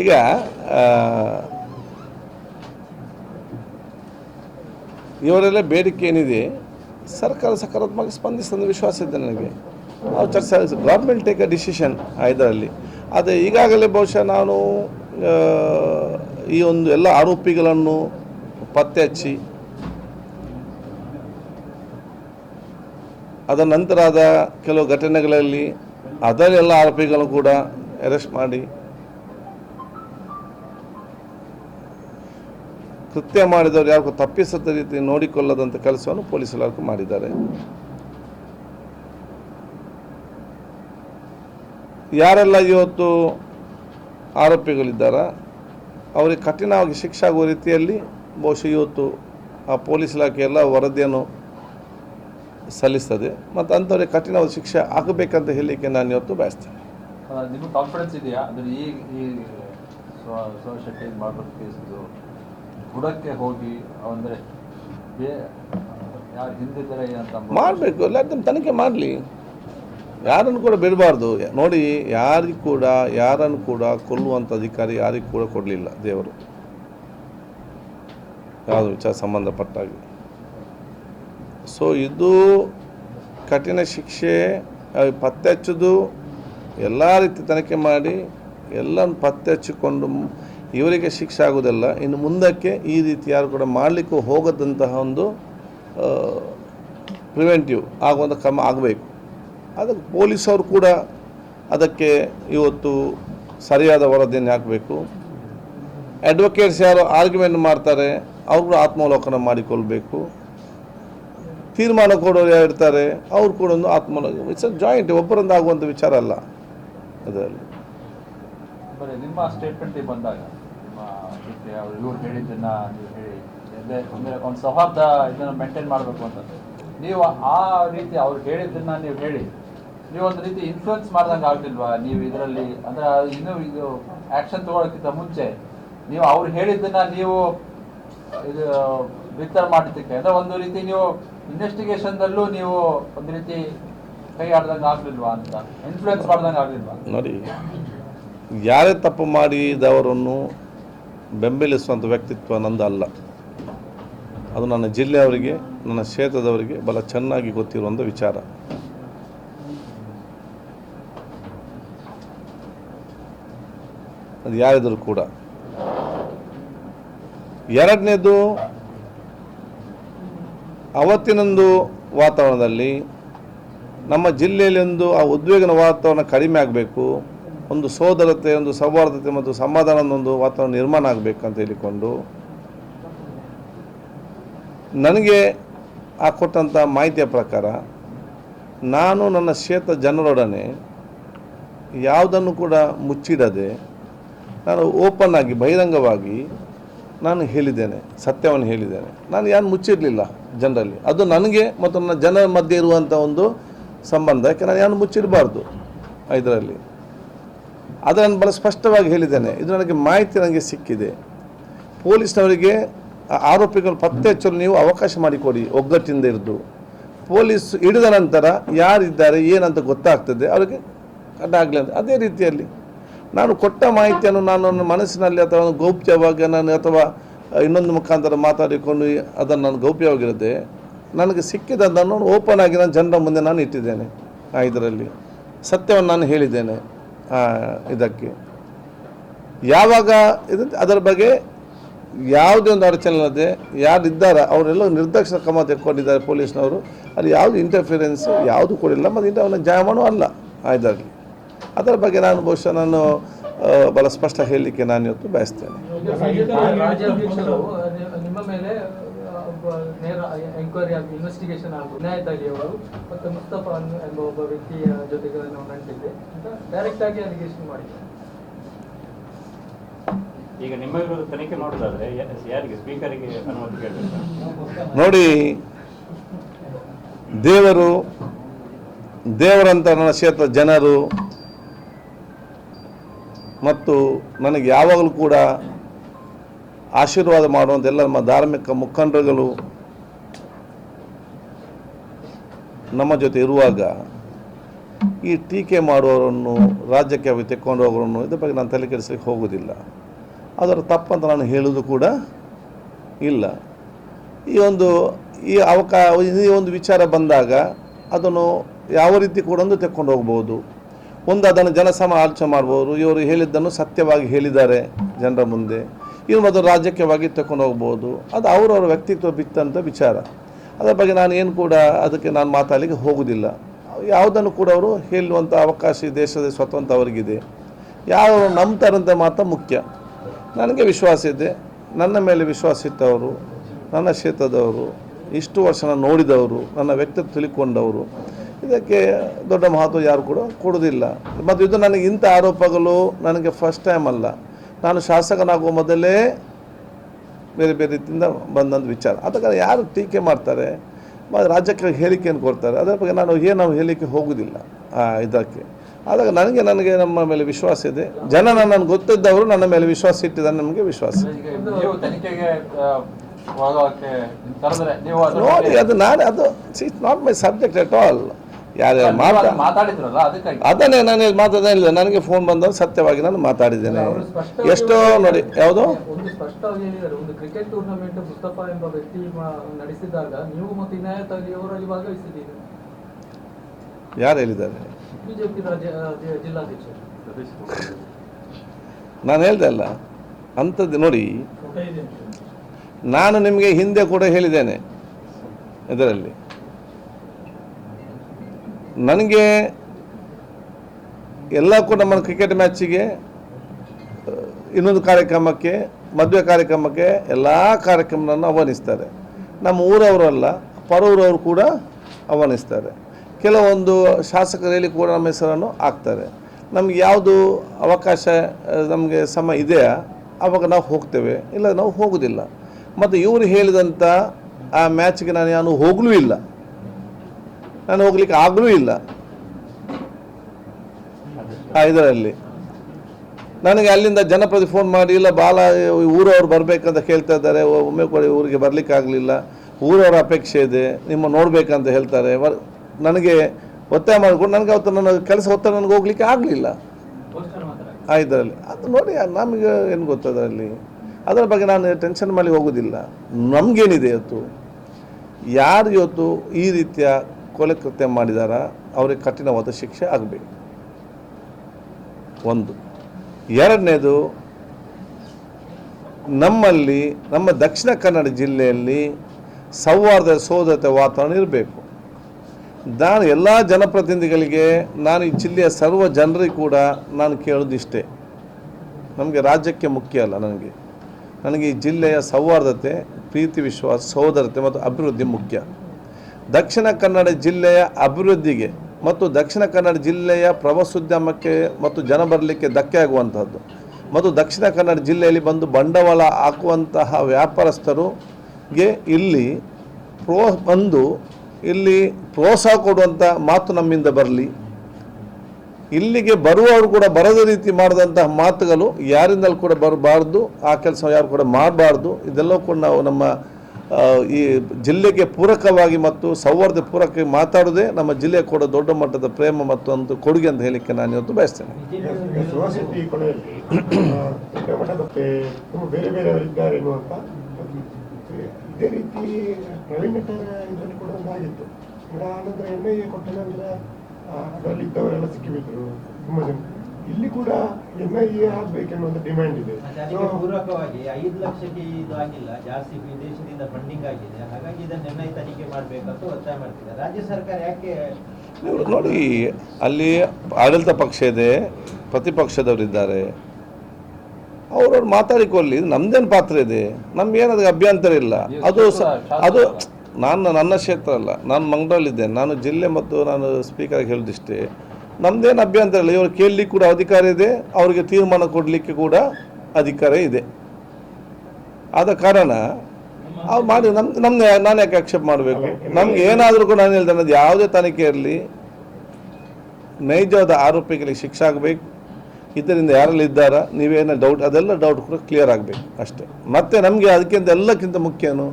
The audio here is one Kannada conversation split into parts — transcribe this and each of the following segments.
ಈಗ ಇವರೆಲ್ಲ ಬೇಡಿಕೆ ಏನಿದೆ, ಸರ್ಕಾರ ಸಕಾರಾತ್ಮಕ ಸ್ಪಂದಿಸ್ತದೆ ವಿಶ್ವಾಸ ಇದೆ ನನಗೆ. ನಾವು ಚರ್ಚೆ ಗೌರ್ಮೆಂಟ್ ಟೇಕ್ ಅ ಡಿಸಿಷನ್ ಇದರಲ್ಲಿ. ಆದರೆ ಈಗಾಗಲೇ ಬಹುಶಃ ನಾನು ಈ ಒಂದು ಎಲ್ಲ ಆರೋಪಿಗಳನ್ನು ಪತ್ತೆ ಹಚ್ಚಿ ಅದರ ನಂತರದ ಕೆಲವು ಘಟನೆಗಳಲ್ಲಿ ಅದರೆಲ್ಲ ಆರೋಪಿಗಳನ್ನು ಕೂಡ ಅರೆಸ್ಟ್ ಮಾಡಿ ಕೃತ್ಯ ಮಾಡಿದವರು ಯಾರಿಗೂ ತಪ್ಪಿಸದ ರೀತಿ ನೋಡಿಕೊಳ್ಳದಂಥ ಕೆಲಸವನ್ನು ಪೊಲೀಸ್ ಇಲಾಖೆ ಮಾಡಿದ್ದಾರೆ. ಯಾರೆಲ್ಲ ಇವತ್ತು ಆರೋಪಿಗಳಿದ್ದಾರ, ಅವರಿಗೆ ಕಠಿಣವಾಗಿ ಶಿಕ್ಷೆ ಆಗುವ ರೀತಿಯಲ್ಲಿ ಬಹುಶಃ ಇವತ್ತು ಆ ಪೊಲೀಸ್ ಇಲಾಖೆ ಎಲ್ಲ ವರದಿಯನ್ನು ಸಲ್ಲಿಸ್ತದೆ. ಮತ್ತು ಅಂಥವ್ರಿಗೆ ಕಠಿಣವಾದ ಶಿಕ್ಷೆ ಆಗಬೇಕಂತ ಹೇಳಲಿಕ್ಕೆ ನಾನು ಇವತ್ತು ಬಯಸ್ತೇನೆ. ಕಾನ್ಫಿಡೆನ್ಸ್ ಇದೆಯಾ? ಬುಡಕ್ಕೆ ಹೋಗಿ ಅಂದರೆ ಮಾಡಬೇಕು ಎಲ್ಲ ತನಿಖೆ ಮಾಡಲಿ. ಯಾರನ್ನು ಕೂಡ ಬಿಡಬಾರ್ದು. ನೋಡಿ, ಯಾರಿಗೂ ಕೂಡ, ಯಾರನ್ನು ಕೂಡ ಕೊಲ್ಲುವಂಥ ಅಧಿಕಾರಿ ಯಾರಿಗೂ ಕೂಡ ಕೊಡಲಿಲ್ಲ ದೇವರು. ಯಾವುದು ವಿಚಾರ ಸಂಬಂಧಪಟ್ಟಾಗಿ. ಸೊ ಇದು ಕಠಿಣ ಶಿಕ್ಷೆ ಪತ್ತೆ ಹಚ್ಚೋದು ಎಲ್ಲ ರೀತಿ ತನಿಖೆ ಮಾಡಿ ಎಲ್ಲನ್ನು ಪತ್ತೆ ಹಚ್ಚಿಕೊಂಡು ಇವರಿಗೆ ಶಿಕ್ಷೆ ಆಗೋದಿಲ್ಲ ಇನ್ನು ಮುಂದಕ್ಕೆ ಈ ರೀತಿ ಯಾರು ಕೂಡ ಮಾಡಲಿಕ್ಕೂ ಹೋಗದಂತಹ ಒಂದು ಪ್ರಿವೆಂಟಿವ್ ಆಗುವಂಥ ಕ್ರಮ ಆಗಬೇಕು. ಅದಕ್ಕೆ ಪೊಲೀಸವರು ಕೂಡ ಅದಕ್ಕೆ ಇವತ್ತು ಸರಿಯಾದ ವರದಿಯನ್ನು ಹಾಕಬೇಕು. ಅಡ್ವೊಕೇಟ್ಸ್ ಯಾರು ಆರ್ಗ್ಯುಮೆಂಟ್ ಮಾಡ್ತಾರೆ, ಅವರು ಆತ್ಮಾವಲೋಕನ ಮಾಡಿಕೊಳ್ಬೇಕು. ತೀರ್ಮಾನ ಕೊಡೋರು ಯಾರು ಇರ್ತಾರೆ, ಅವ್ರು ಕೂಡ ಒಂದು ಆತ್ಮಾವಲೋಕನ ಇಟ್ಸ್ ಜಾಯಿಂಟ್ ಒಬ್ಬರಿಂದ ಆಗುವಂಥ ವಿಚಾರ ಅಲ್ಲ. ಅದರಲ್ಲಿ. ನಿಮ್ಮ ಸ್ಟೇಟ್ಮೆಂಟಿಗೆ ಬಂದಾಗ. ಅವ್ರು ಇವ್ರು ಹೇಳಿದ್ದನ್ನ ನೀವು ಹೇಳಿ. ಅಂದ್ರೆ ಒಂದು ಸೌಹಾರ್ದ ಇದನ್ನ ಮೇಂಟೈನ್ ಮಾಡಬೇಕು ಅಂತಂದರೆ ನೀವು ಆ ರೀತಿ ಅವ್ರು ಹೇಳಿದ್ದನ್ನ ನೀವು ಹೇಳಿ. ನೀವು ಒಂದು ರೀತಿ ಇನ್ಫ್ಲುಯೆನ್ಸ್ ಮಾಡ್ದಂಗೆ ಆಗ್ಲಿಲ್ವಾ ನೀವು ಇದರಲ್ಲಿ, ಅಂದ್ರೆ ಅದು ಇನ್ನೂ ಇದು ಆಕ್ಷನ್ ತಗೊಳ್ಳೋಕ್ಕಿಂತ ಮುಂಚೆ ನೀವು ಅವ್ರು ಹೇಳಿದ್ದನ್ನ ನೀವು, ಇದು ಬಿತ್ತರ ಮಾಡಿದ್ದಕ್ಕೆ ಅಂದ್ರೆ ಒಂದು ರೀತಿ ನೀವು ಇನ್ವೆಸ್ಟಿಗೇಷನ್ದಲ್ಲೂ ನೀವು ಒಂದು ರೀತಿ ಕೈ ಆಡ್ದಂಗೆ ಆಗ್ಲಿಲ್ವಾ ಅಂತ? ಇನ್ಫ್ಲುಯೆನ್ಸ್ ಮಾಡ್ದಂಗೆ ಆಗ್ಲಿಲ್ವಾ? ನೋಡಿ, ಯಾರೇ ತಪ್ಪು ಮಾಡಿದವರನ್ನು ಬೆಂಬಲಿಸುವಂಥ ವ್ಯಕ್ತಿತ್ವ ನಂದು ಅಲ್ಲ. ಅದು ನನ್ನ ಜಿಲ್ಲೆಯವರಿಗೆ, ನನ್ನ ಕ್ಷೇತ್ರದವರಿಗೆ ಬಹಳ ಚೆನ್ನಾಗಿ ಗೊತ್ತಿರುವಂಥ ವಿಚಾರ. ಅದು ಯಾರಿದ್ರು ಕೂಡ. ಎರಡನೇದು, ಅವತ್ತಿನೊಂದು ವಾತಾವರಣದಲ್ಲಿ ನಮ್ಮ ಜಿಲ್ಲೆಯಲ್ಲಿ ಒಂದು ಆ ಉದ್ವೇಗನ ವಾತಾವರಣ ಕಡಿಮೆ ಆಗಬೇಕು. ಒಂದು ಸೋದರತೆ, ಒಂದು ಸೌಹಾರ್ದತೆ ಮತ್ತು ಸಮಾಧಾನದ ಒಂದು ವಾತಾವರಣ ನಿರ್ಮಾಣ ಆಗಬೇಕಂತ ಹೇಳಿಕೊಂಡು ನನಗೆ ಆ ಕೊಟ್ಟಂಥ ಮಾಹಿತಿಯ ಪ್ರಕಾರ ನಾನು ನನ್ನ ಕ್ಷೇತ್ರ ಜನರೊಡನೆ ಯಾವುದನ್ನು ಕೂಡ ಮುಚ್ಚಿಡದೆ ನಾನು ಓಪನ್ ಆಗಿ, ಬಹಿರಂಗವಾಗಿ ನಾನು ಹೇಳಿದ್ದೇನೆ, ಸತ್ಯವನ್ನು ಹೇಳಿದ್ದೇನೆ. ನಾನು ಯಾರು ಮುಚ್ಚಿರಲಿಲ್ಲ ಜನರಲ್ಲಿ. ಅದು ನನಗೆ ಮತ್ತು ನನ್ನ ಜನರ ಮಧ್ಯೆ ಇರುವಂಥ ಒಂದು ಸಂಬಂಧ. ಯಾಕೆ? ನಾನು ಯಾರು ಮುಚ್ಚಿರಬಾರ್ದು ಇದರಲ್ಲಿ. ಅದನ್ನು ಬಹಳ ಸ್ಪಷ್ಟವಾಗಿ ಹೇಳಿದ್ದೇನೆ. ಇದು ನನಗೆ ಮಾಹಿತಿ ನನಗೆ ಸಿಕ್ಕಿದೆ. ಪೊಲೀಸ್ನವರಿಗೆ ಆರೋಪಿಗಳು ಪತ್ತೆ ಹಚ್ಚಲು ನೀವು ಅವಕಾಶ ಮಾಡಿಕೊಡಿ, ಒಗ್ಗಟ್ಟಿಂದ ಇದ್ದು ಪೊಲೀಸ್ ಹಿಡಿದ ನಂತರ ಯಾರಿದ್ದಾರೆ, ಏನಂತ ಗೊತ್ತಾಗ್ತದೆ, ಅವರಿಗೆ ಕಡ್ಡಾಗಲಿ ಅಂತ. ಅದೇ ರೀತಿಯಲ್ಲಿ ನಾನು ಕೊಟ್ಟ ಮಾಹಿತಿಯನ್ನು ನಾನು ನನ್ನ ಮನಸ್ಸಿನಲ್ಲಿ ಅಥವಾ ಗೌಪ್ಯವಾಗಿ ನಾನು ಅಥವಾ ಇನ್ನೊಂದು ಮುಖಾಂತರ ಮಾತಾಡಿಕೊಂಡು ಅದನ್ನು ನಾನು ಗೌಪ್ಯವಾಗಿರದೆ ನನಗೆ ಸಿಕ್ಕಿದ್ದನ್ನು ಓಪನ್ ಆಗಿ ನಾನು ಜನರ ಮುಂದೆ ನಾನು ಇಟ್ಟಿದ್ದೇನೆ ಆ ಇದರಲ್ಲಿ. ಸತ್ಯವನ್ನು ನಾನು ಹೇಳಿದ್ದೇನೆ. ಯಾವಾಗ ಇದು ಅದರ ಬಗ್ಗೆ ಯಾವುದೇ ಒಂದು ಅಡಚಣೆ ಇಲ್ಲದೆ ಯಾರಿದ್ದಾರೆ ಅವರೆಲ್ಲ ನಿರ್ದಾಕ್ಷಿಣ ಕ್ರಮ ತೆಕ್ಕೊಂಡಿದ್ದಾರೆ ಪೊಲೀಸ್ನವರು. ಅಲ್ಲಿ ಯಾವುದು ಇಂಟರ್ಫಿರೆನ್ಸ್ ಯಾವುದು ಕೊಡಿಲ್ಲ ಮತ್ತು ಇಂಥ ಅವನ ಜಾಮನು ಅಲ್ಲ ಇದರಲ್ಲಿ. ಅದರ ಬಗ್ಗೆ ನಾನು ಬಹುಶಃ ನಾನು ಬಹಳ ಸ್ಪಷ್ಟ ಹೇಳಲಿಕ್ಕೆ ನಾನು ಇವತ್ತು ಬಯಸ್ತೇನೆ. ನೇರ ಎಂಕ್ವೈರಿ ಆಗಿ ಇನ್ವೆಸ್ಟಿಗೇಷನ್ ಆಗಿ ವಿನಾಯತ್ ಅಲಿ ಅವರು ಮತ್ತು ಮುಸ್ತಫಾ ಅನ್ನು ಎಂಬ ಒಬ್ಬ ವ್ಯಕ್ತಿಯ ಜೊತೆಗೆ ನಾವು ನಂಟಿದ್ದೆ. ಅಂತ ಡೈರೆಕ್ಟ್ ಆಗಿ ಅಲಿಗೇಷನ್ ಮಾಡಿದ್ದೆ. ಈಗ ನಿಮ್ಮ ವಿರುದ್ಧ ತನಿಖೆ ಮಾಡೋದಾದ್ರೆ ಯ- ಯಾರಿಗೆ ಸ್ಪೀಕರಿಗೆ ಅನುಮತಿ ಕೇಳಬೇಕು? ನೋಡಿ ದೇವರು ದೇವರಂತ ನನ್ನ ಕ್ಷೇತ್ರ ಜನರು ಮತ್ತು ನನಗೆ ಯಾವಾಗಲೂ ಕೂಡ ಆಶೀರ್ವಾದ ಮಾಡುವಂಥ ಎಲ್ಲ ನಮ್ಮ ಧಾರ್ಮಿಕ ಮುಖಂಡರುಗಳು ನಮ್ಮ ಜೊತೆ ಇರುವಾಗ ಈ ಟೀಕೆ ಮಾಡುವವರನ್ನು ರಾಜ್ಯಕ್ಕೆ ಅవి ತೆಕ್ಕೊಂಡು ಹೋಗೋರನ್ನು ಇದ್ರ ಬಗ್ಗೆ ನಾನು ತಲೆ ಕೆಡಿಸ್ಲಿಕ್ಕೆ ಹೋಗೋದಿಲ್ಲ ಅದರ ತಪ್ಪಂತ ನಾನು ಹೇಳೋದು ಕೂಡ ಇಲ್ಲ. ಈ ಒಂದು, ಈ ಅವಕಾ, ಈ ಒಂದು ವಿಚಾರ ಬಂದಾಗ ಅದನ್ನು ಯಾವ ರೀತಿ ಕೂಡ ಒಂದು ತೆಕ್ಕೊಂಡು ಹೋಗ್ಬೋದು. ಒಂದು ಅದನ್ನು ಜನಸಮ ಆಲೋಚನೆ ಮಾಡ್ಬೋದು. ಇವರು ಹೇಳಿದ್ದನ್ನು ಸತ್ಯವಾಗಿ ಹೇಳಿದ್ದಾರೆ ಜನರ ಮುಂದೆ. ಇನ್ನು ಮೊದಲು ರಾಜಕೀಯವಾಗಿ ತಗೊಂಡು ಹೋಗ್ಬೋದು. ಅದು ಅವರವರ ವ್ಯಕ್ತಿತ್ವ ಬಿತ್ತಂಥ ವಿಚಾರ. ಅದರ ಬಗ್ಗೆ ನಾನು ಏನು ಕೂಡ ಅದಕ್ಕೆ ನಾನು ಮಾತಾಡಲಿಕ್ಕೆ ಹೋಗುವುದಿಲ್ಲ ಯಾವುದನ್ನು ಕೂಡ ಅವರು ಹೇಳುವಂಥ ಅವಕಾಶ ದೇಶದ ಸ್ವತಂತ್ರ ಅವರಿಗಿದೆ. ಯಾವ ನಂಬ್ತಾರಂತ ಮಾತ್ರ ಮುಖ್ಯ. ನನಗೆ ವಿಶ್ವಾಸ ಇದೆ. ನನ್ನ ಮೇಲೆ ವಿಶ್ವಾಸ ಇಟ್ಟವರು, ನನ್ನ ಕ್ಷೇತ್ರದವರು, ಇಷ್ಟು ವರ್ಷ ನಾನು ನೋಡಿದವರು, ನನ್ನ ವ್ಯಕ್ತಿತ್ವ ತಿಳಿಕೊಂಡವರು. ಇದಕ್ಕೆ ದೊಡ್ಡ ಮಹತ್ವ ಯಾರು ಕೂಡ ಕೊಡೋದಿಲ್ಲ ಮತ್ತು ಇದು ನನಗೆ ಇಂಥ ಆರೋಪಗಳು ನನಗೆ ಫಸ್ಟ್ ಟೈಮ್ ಅಲ್ಲ. ನಾನು ಶಾಸಕನಾಗುವ ಮೊದಲೇ ಬೇರೆ ಬೇರೆ ರೀತಿಯಿಂದ ಬಂದಂಥ ವಿಚಾರ. ಅದಕ್ಕೆ ಯಾರು ಟೀಕೆ ಮಾಡ್ತಾರೆ ಮತ್ತು ರಾಜ್ಯಕ್ಕೆ ಹೇಳಿಕೆಯನ್ನು ಕೊಡ್ತಾರೆ ಅದರ ಬಗ್ಗೆ ನಾನು ಏನು ಹೇಳಿಕೆ ಹೋಗುವುದಿಲ್ಲ ಆ, ಇದಕ್ಕೆ. ಆದಾಗ ನನಗೆ ನನಗೆ ನಮ್ಮ ಮೇಲೆ ವಿಶ್ವಾಸ ಇದೆ. ಜನ ನನ್ನನ್ನು ಗೊತ್ತಿದ್ದವರು ನನ್ನ ಮೇಲೆ ವಿಶ್ವಾಸ ಇಟ್ಟಿದ್ದಾರೆ ನಮಗೆ ವಿಶ್ವಾಸ. ನೀವು ನೀವು ನೋಡಿ ಅದು ನಾನು ಅದು it's not my subject at all ಯಾರು ಮಾತಾ ಅದನ್ನೇ ನಾನು ಇಲ್ಲಿ ಮಾತಾಡಿಲ್ಲ ನನಗೆ ಫೋನ್ ಬಂದಾಗ ಸತ್ಯವಾಗಿ ನಾನು ಮಾತಾಡಿದ್ದೇನೆ. ಎಷ್ಟೋ ನೋಡಿ ಯಾವುದು? ಯಾರು ಹೇಳಿದ್ದಾರೆ? ನಾನು ಹೇಳ್ದೆ ಅಲ್ಲ ಅಂಥದ್ದು ನೋಡಿ ನಾನು ನಿಮಗೆ ಹಿಂದೆ ಕೂಡ ಹೇಳಿದ್ದೇನೆ ಇದರಲ್ಲಿ. ನನಗೆ ಎಲ್ಲ ಕೂಡ ನಮ್ಮ ಕ್ರಿಕೆಟ್ ಮ್ಯಾಚಿಗೆ ಇನ್ನೊಂದು ಕಾರ್ಯಕ್ರಮಕ್ಕೆ, ಮದುವೆ ಕಾರ್ಯಕ್ರಮಕ್ಕೆ ಎಲ್ಲ ಕಾರ್ಯಕ್ರಮವನ್ನು ಆಹ್ವಾನಿಸ್ತಾರೆ. ನಮ್ಮ ಊರವರಲ್ಲ ಪರೂರವರು ಕೂಡ ಆಹ್ವಾನಿಸ್ತಾರೆ. ಕೆಲವೊಂದು ಶಾಸಕರಲ್ಲಿ ಕೂಡ ನಮ್ಮ ಹೆಸರನ್ನು ಹಾಕ್ತಾರೆ. ನಮ್ಗೆ ಯಾವುದು ಅವಕಾಶ ನಮಗೆ ಸಮ ಇದೆಯಾ? ಆವಾಗ ನಾವು ಹೋಗ್ತೇವೆ. ಇಲ್ಲ, ನಾವು ಹೋಗೋದಿಲ್ಲ. ಮತ್ತು ಇವರು ಹೇಳಿದಂಥ ಆ ಮ್ಯಾಚ್ಗೆ ನಾನು ಯಾರು ಹೋಗಲೂ ಇಲ್ಲ. ನಾನು ಹೋಗ್ಲಿಕ್ಕೆ ಆಗಲೂ ಇಲ್ಲ. ಇದರಲ್ಲಿ. ನನಗೆ ಅಲ್ಲಿಂದ ಜನಪ್ರತಿ ಫೋನ್ ಮಾಡಿ, ಇಲ್ಲ ಬಾಲ ಊರವ್ರು ಬರಬೇಕಂತ ಕೇಳ್ತಾ ಇದ್ದಾರೆ ಒಮ್ಮೆ ಕೂಡ ಊರಿಗೆ ಬರಲಿಕ್ಕೆ ಆಗಲಿಲ್ಲ ಊರವರ ಅಪೇಕ್ಷೆ ಇದೆ, ನಿಮ್ಮ ನೋಡಬೇಕಂತ ಹೇಳ್ತಾರೆ. ನನಗೆ ಒತ್ತಾಯ ಮಾಡಿಕೊಂಡು ನನಗೆ ಅವತ್ತು ನನ್ನ ಕೆಲಸ ಹೊತ್ತ ನನಗೆ ಹೋಗ್ಲಿಕ್ಕೆ ಆಗಲಿಲ್ಲ. ಇದರಲ್ಲಿ. ಅದು ನೋಡಿ, ನಮಗೆ ಏನು ಗೊತ್ತದರಲ್ಲಿ ಅದರ ಬಗ್ಗೆ ನಾನು ಟೆನ್ಷನ್ ಮಾಡಿ ಹೋಗೋದಿಲ್ಲ. ನಮಗೇನಿದೆ ಇವತ್ತು? ಯಾರು ಇವತ್ತು ಈ ರೀತಿಯ ಕೊಲೆ ಕೃತ್ಯ ಮಾಡಿದಾರ, ಅವರಿಗೆ ಕಠಿಣವಾದ ಶಿಕ್ಷೆ ಆಗಬೇಕು. ಒಂದು. ಎರಡನೇದು, ನಮ್ಮಲ್ಲಿ, ನಮ್ಮ ದಕ್ಷಿಣ ಕನ್ನಡ ಜಿಲ್ಲೆಯಲ್ಲಿ ಸೌಹಾರ್ದ ಸೋದರತೆ ವಾತಾವರಣ ಇರಬೇಕು. ನಾನು ಎಲ್ಲ ಜನಪ್ರತಿನಿಧಿಗಳಿಗೆ, ನಾನು ಈ ಜಿಲ್ಲೆಯ ಸರ್ವ ಜನರಿಗೆ ಕೂಡ ನಾನು ಕೇಳೋದಿಷ್ಟೇ ನಮಗೆ ರಾಜ್ಯಕ್ಕೆ ಮುಖ್ಯ ಅಲ್ಲ ನನಗೆ. ನನಗೆ ಈ ಜಿಲ್ಲೆಯ ಸೌಹಾರ್ದತೆ, ಪ್ರೀತಿ, ವಿಶ್ವಾಸ ಸೋದರತೆ ಮತ್ತು ಅಭಿವೃದ್ಧಿ ಮುಖ್ಯ. ದಕ್ಷಿಣ ಕನ್ನಡ ಜಿಲ್ಲೆಯ ಅಭಿವೃದ್ಧಿಗೆ ಮತ್ತು ದಕ್ಷಿಣ ಕನ್ನಡ ಜಿಲ್ಲೆಯ ಪ್ರವಾಸೋದ್ಯಮಕ್ಕೆ ಮತ್ತು ಜನ ಬರಲಿಕ್ಕೆ ಧಕ್ಕೆ ಆಗುವಂಥದ್ದು ಮತ್ತು ದಕ್ಷಿಣ ಕನ್ನಡ ಜಿಲ್ಲೆಯಲ್ಲಿ ಬಂದು ಬಂಡವಾಳ ಹಾಕುವಂತಹ ವ್ಯಾಪಾರಸ್ಥರುಗೆ ಇಲ್ಲಿ ಪ್ರೋ ಬಂದು ಇಲ್ಲಿ ಪ್ರೋತ್ಸಾಹ ಕೊಡುವಂಥ ಮಾತು ನಮ್ಮಿಂದ ಬರಲಿ. ಇಲ್ಲಿಗೆ ಬರುವವರು ಕೂಡ ಬರದ ರೀತಿ ಮಾಡಿದಂತಹ ಮಾತುಗಳು ಯಾರಿಂದಲೂ ಕೂಡ ಬರಬಾರ್ದು, ಆ ಕೆಲಸ ಯಾರು ಕೂಡ ಮಾಡಬಾರ್ದು, ಇದೆಲ್ಲವೂ ಕೂಡ ನಾವು ನಮ್ಮ ಈ ಜಿಲ್ಲೆಗೆ ಪೂರಕವಾಗಿ ಮತ್ತು ಸೌಹಾರ್ದ ಪೂರಕವಾಗಿ ಮಾತಾಡೋದೇ ನಮ್ಮ ಜಿಲ್ಲೆ ಕೂಡ ದೊಡ್ಡ ಮಟ್ಟದ ಪ್ರೇಮ ಮತ್ತು ಒಂದು ಕೊಡುಗೆ ಅಂತ ಹೇಳಲಿಕ್ಕೆ ನಾನು ಇವತ್ತು ಬಯಸ್ತೇನೆ. ಇಲ್ಲಿ ಕೂಡ ಎನ್ ಐ ಎ ಒಂದು ಡಿಮ್ಯಾಂಡ್ ಇದೆ. ಪೂರಕವಾಗಿ ಐದು ಲಕ್ಷಕ್ಕೆ ಇದು ಆಗಿಲ್ಲ ಜಾಸ್ತಿ ವಿದೇಶದಿಂದ ಫಂಡಿಂಗ್ ಆಗಿದೆ. ಹಾಗಾಗಿ ಇದನ್ನ ಐ ತನಿಖೆ ಮಾಡಬೇಕಂತ ಒತ್ತಾಯ ಮಾಡ್ತಿದ್ದಾರೆ. ರಾಜ್ಯ ಸರ್ಕಾರ ಯಾಕೆ ನೋಡಿ ಅಲ್ಲಿ ಆಡಳಿತ ಪಕ್ಷ ಇದೆ ಪ್ರತಿಪಕ್ಷದವರಿದ್ದಾರೆ. ಅವ್ರವ್ರು ಮಾತಾಡಿಕೊಳ್ಳಿ ನಮ್ದೇನು ಪಾತ್ರ ಇದೆ? ನಮ್ಗೇನು ಅದಕ್ಕೆ ಅಭ್ಯಂತರ ಇಲ್ಲ. ಅದು ಸ- ಅದು ನಾನು ನನ್ನ ಕ್ಷೇತ್ರ ಅಲ್ಲ ನಾನು ಮಂಗಳೂರಲ್ಲಿದ್ದೇನೆ. ನಾನು ಜಿಲ್ಲೆ ಮತ್ತು ನಾನು ಸ್ಪೀಕರ್ಗೆ ಹೇಳಿದಿಷ್ಟೇ. ನಮ್ದೇನು ಅಭ್ಯಂತರ ಇಲ್ಲ. ಇವರು ಕೇಳಲಿಕ್ಕೆ ಕೂಡ ಅಧಿಕಾರ ಇದೆ. ಅವರಿಗೆ ತೀರ್ಮಾನ ಕೊಡಲಿಕ್ಕೆ ಕೂಡ ಅಧಿಕಾರ ಇದೆ. ಆದ ಕಾರಣ ಅವ್ರು ಮಾಡಿ ನಮ್ ನಮ್ಗೆ ನಾನು ಯಾಕೆ ಆಕ್ಷೇಪ ಮಾಡಬೇಕು? ನಮ್ಗೆ ಏನಾದರೂ ಕೂಡ ನಾನು ಹೇಳ್ತೇನೆ ಅದು ಯಾವುದೇ ತನಿಖೆ ಇರಲಿ. ನೈಜವಾದ ಆರೋಪಿಗಳಿಗೆ ಶಿಕ್ಷೆ ಆಗಬೇಕು. ಇದರಿಂದ ಯಾರೆಲ್ಲ ಇದ್ದಾರ ನೀವೇನೋ ಡೌಟ್ ಅದೆಲ್ಲ ಡೌಟ್ ಕೂಡ ಕ್ಲಿಯರ್ ಆಗಬೇಕು ಅಷ್ಟೇ. ಮತ್ತೆ ನಮಗೆ ಅದಕ್ಕಿಂತ ಎಲ್ಲಕ್ಕಿಂತ ಮುಖ್ಯನು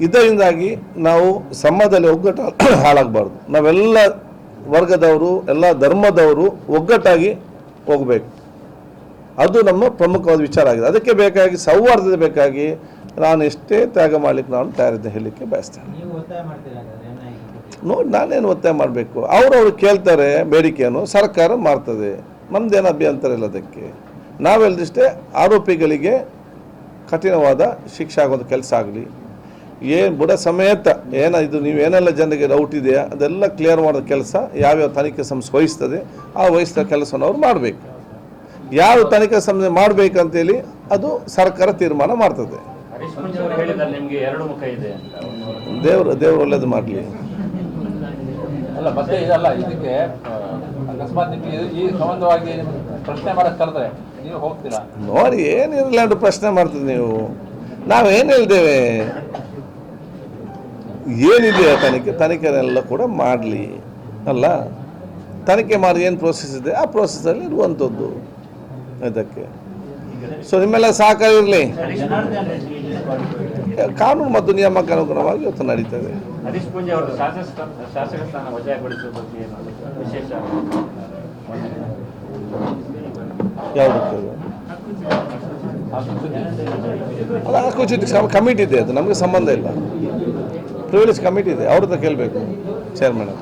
ಇದರಿಂದಾಗಿ ನಾವು ಸಮಾಜದಲ್ಲಿ ಒಗ್ಗಟ್ಟು ಹಾಳಾಗಬಾರ್ದು. ನಾವೆಲ್ಲ ವರ್ಗದವರು ಎಲ್ಲ ಧರ್ಮದವರು ಒಗ್ಗಟ್ಟಾಗಿ ಹೋಗಬೇಕು. ಅದು ನಮ್ಮ ಪ್ರಮುಖವಾದ ವಿಚಾರ ಆಗಿದೆ. ಅದಕ್ಕೆ ಬೇಕಾಗಿ ಸೌಹಾರ್ದತೆ ಬೇಕಾಗಿ ನಾನು ಎಷ್ಟೇ ತ್ಯಾಗ ಮಾಡಲಿಕ್ಕೆ ನಾನು ತಯಾರಿದ್ದೆ ಹೇಳಲಿಕ್ಕೆ ಬಯಸ್ತೇನೆ? ನೋಡಿ ನಾನೇನು ಒತ್ತಾಯ ಮಾಡಬೇಕು? ಅವರವರು ಕೇಳ್ತಾರೆ ಬೇಡಿಕೆಯನ್ನು ಸರ್ಕಾರ ಮಾಡ್ತದೆ. ನಮ್ದೇನು ಅಭ್ಯಂತರ ಇಲ್ಲ ಅದಕ್ಕೆ. ನಾವೆಲ್ಲದಿಷ್ಟೇ ಆರೋಪಿಗಳಿಗೆ ಕಠಿಣವಾದ ಶಿಕ್ಷೆ ಆಗೋದು ಕೆಲಸ ಆಗಲಿ. ಏನು ಬುಡ ಸಮೇತ ಏನ ಇದು ನೀವು ಏನೆಲ್ಲ ಜನರಿಗೆ ಡೌಟ್ ಇದೆಯಾ ಅದೆಲ್ಲ ಕ್ಲಿಯರ್ ಮಾಡೋ ಕೆಲಸ ಯಾವ್ಯಾವ ತನಿಖೆ ಸಂಸ್ಥೆ ವಹಿಸ್ತದೆ ಆ ವಹಿಸಿದ ಕೆಲಸವನ್ನು ಅವ್ರು ಮಾಡಬೇಕು. ಯಾವ ತನಿಖೆ ಸಂಸ್ಥೆ ಮಾಡಬೇಕಂತೇಳಿ ಅದು ಸರ್ಕಾರ ತೀರ್ಮಾನ ಮಾಡ್ತದೆ. ದೇವ್ರ ದೇವ್ರ ಅವರು ಎರಡು ಮುಖ ಇದೆ ಅಂತ. ದೇವರು ದೇವರು ಒಳ್ಳೇದು ಮಾಡಲಿ. ಅಲ್ಲ ಮತ್ತೆ ಇದಲ್ಲ ಇದಕ್ಕೆ ಅಕಸ್ಮಾತ್ ಈ ಸಂಬಂಧವಾಗಿ ಪ್ರಶ್ನೆ ಮಾಡಕ್ ಕರೆದ್ರೆ ನೀವು ಹೋಗ್ತೀರಾ? ನೋಡಿ ಏನಿರಲ್ಲ ಪ್ರಶ್ನೆ ಮಾಡ್ತೀವಿ ನೀವು. ನಾವೇನು ಹೇಳ್ತೇವೆ ಏನಿದೆ ಆ ತನಿಖೆ ತನಿಖೆನೆಲ್ಲ ಕೂಡ ಮಾಡಲಿ ಅಲ್ಲ? ತನಿಖೆ ಮಾಡಿ ಏನು ಪ್ರೋಸೆಸ್ ಇದೆ? ಆ ಪ್ರೋಸೆಸ್ಸಲ್ಲಿ ಇರುವಂಥದ್ದು. ಇದಕ್ಕೆ. ಸೊ ನಿಮ್ಮೆಲ್ಲ ಸಹಕಾರ ಇರಲಿ ಕಾನೂನು ಮತ್ತು ನಿಯಮಕ್ಕೆ ಅನುಗುಣವಾಗಿ ಇವತ್ತು ನಡೀತದೆ. ಯಾವುದಕ್ಕೆ? ಅಲ್ಲ ಕಮಿಟಿ ಇದೆ ಅದು ನಮಗೆ ಸಂಬಂಧ ಇಲ್ಲ. ಪ್ರಿವಿಲೇಜ್ ಕಮಿಟಿ ಇದೆ. ಅವ್ರ ಹತ್ರ ಕೇಳಬೇಕು ಚೇರ್ಮನ್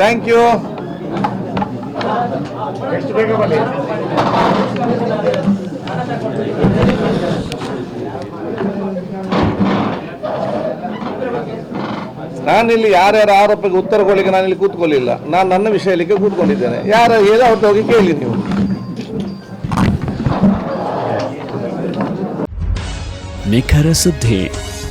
ಥ್ಯಾಂಕ್ ಯು ನಾನಿಲ್ಲಿ ಯಾರ್ಯಾರ ಆರೋಪಕ್ಕೆ ಉತ್ತರ ಕೊಡಲಿಕ್ಕೆ ನಾನಿಲ್ಲಿ ಕೂತ್ಕೊಳ್ಳಿಲ್ಲ. ನಾನು ನನ್ನ ವಿಷಯಕ್ಕೆ ಕೂತ್ಕೊಂಡಿದ್ದೇನೆ. ಯಾರ ಏನೋ ಅವ್ರದ್ದು ಹೋಗಿ ಕೇಳಿ ನೀವು. ನಿಖರ ಸುದ್ದಿ.